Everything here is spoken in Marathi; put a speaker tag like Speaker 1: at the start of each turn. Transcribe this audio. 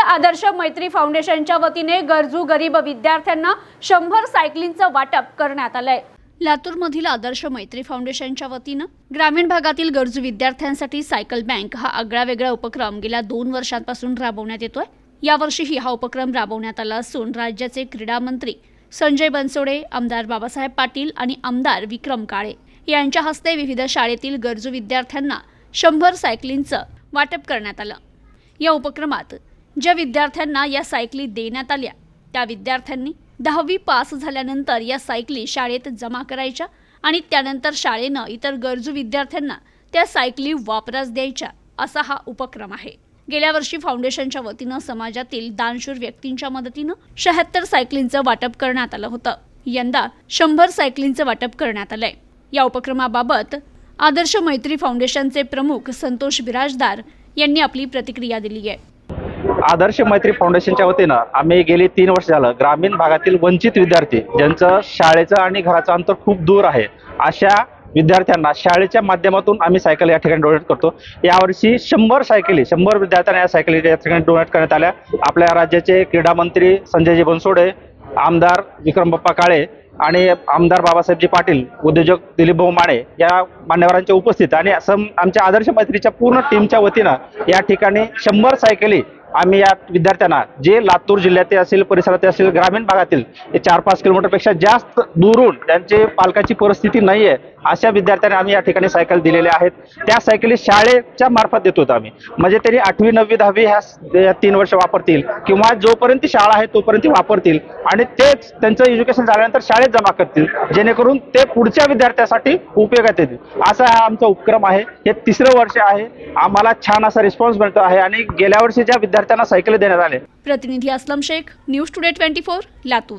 Speaker 1: मधील आदर्श मैत्री फाउंडेशनच्या वतीने गरजू गरीब विद्यार्थ्यांना शंभर सायकलिंगचं वाटप करण्यात आलंय. लातूरमधील आदर्श मैत्री फाउंडेशनच्या वतीनं ग्रामीण भागातील गरजू विद्यार्थ्यांसाठी सायकल बँक हा आगळा वेगळा उपक्रम गेल्या दोन वर्षांपासून राबवण्यात येतोय. यावर्षीही हा उपक्रम राबवण्यात आला असून राज्याचे क्रीडा मंत्री संजय बनसोडे आमदार बाबासाहेब पाटील आणि आमदार विक्रम काळे यांच्या हस्ते विविध शाळेतील गरजू विद्यार्थ्यांना शंभर सायकलिंगचं वाटप करण्यात आलं. या उपक्रमात ज्या विद्यार्थ्यांना या सायकली देण्यात आल्या त्या विद्यार्थ्यांनी दहावी पास झाल्यानंतर या सायकली शाळेत जमा करायच्या आणि त्यानंतर शाळेनं इतर गरजू विद्यार्थ्यांना त्या सायकली वापरास द्यायच्या असा हा उपक्रम आहे. गेल्या वर्षी फाउंडेशनच्या वतीनं समाजातील दानशूर व्यक्तींच्या मदतीनं शहात्तर सायकलींचं वाटप करण्यात आलं होतं. यंदा शंभर सायकलींचं वाटप करण्यात आलंय. या उपक्रमाबाबत आदर्श मैत्री फाउंडेशनचे प्रमुख संतोष बिराजदार यांनी आपली प्रतिक्रिया दिली आहे.
Speaker 2: आदर्श मैत्री फाउंडेशनच्या वतीनं आम्ही गेली तीन वर्ष झालं. ग्रामीण भागातील वंचित विद्यार्थी ज्यांचं शाळेचं आणि घराचं अंतर खूप दूर आहे अशा विद्यार्थ्यांना शाळेच्या माध्यमातून आम्ही सायकल या ठिकाणी डोनेट करतो. यावर्षी शंभर सायकली शंभर विद्यार्थ्यांना या सायकली या ठिकाणी डोनेट करण्यात आल्या. आपल्या राज्याचे क्रीडा मंत्री संजयजी बनसोडे आमदार विक्रम बाप्पा काळे आणि आमदार बाबासाहेबजी पाटील उद्योजक दिलीप भाऊ माने या मान्यवरांच्या उपस्थित आणि आमच्या आदर्श मैत्रीच्या पूर्ण टीमच्या वतीनं या ठिकाणी शंभर सायकली आम्ही या विद्यार्थ्यांना जे लातूर जिल्ह्यातील असेल परिसरातील असेल ग्रामीण भागातील ते चार पाच किलोमीटरपेक्षा जास्त दुरून त्यांचे पालकाची परिस्थिती नाही आहे अशा विद्यार्थ्यांना आम्ही या ठिकाणी सायकल दिलेल्या आहेत. त्या सायकली शाळेच्या मार्फत देत होतो आम्ही. म्हणजे त्यांनी आठवी नववी दहावी ह्या तीन वर्ष वापरतील किंवा जोपर्यंत शाळा आहे तोपर्यंत वापरतील आणि तेच त्यांचं एज्युकेशन झाल्यानंतर शाळेत जमा करतील. जेणेकरून ते पुढच्या विद्यार्थ्यासाठी उपयोगात येतील. असा हा आमचा उपक्रम आहे. हे तिसरं वर्ष आहे. आम्हाला छान असा रिस्पॉन्स मिळतो आहे आणि गेल्या वर्षी ज्या विद्यार्थ्यांना सायकल देण्यात आले.
Speaker 1: प्रतिनिधी Aslam Shaikh news today twenty four Latur.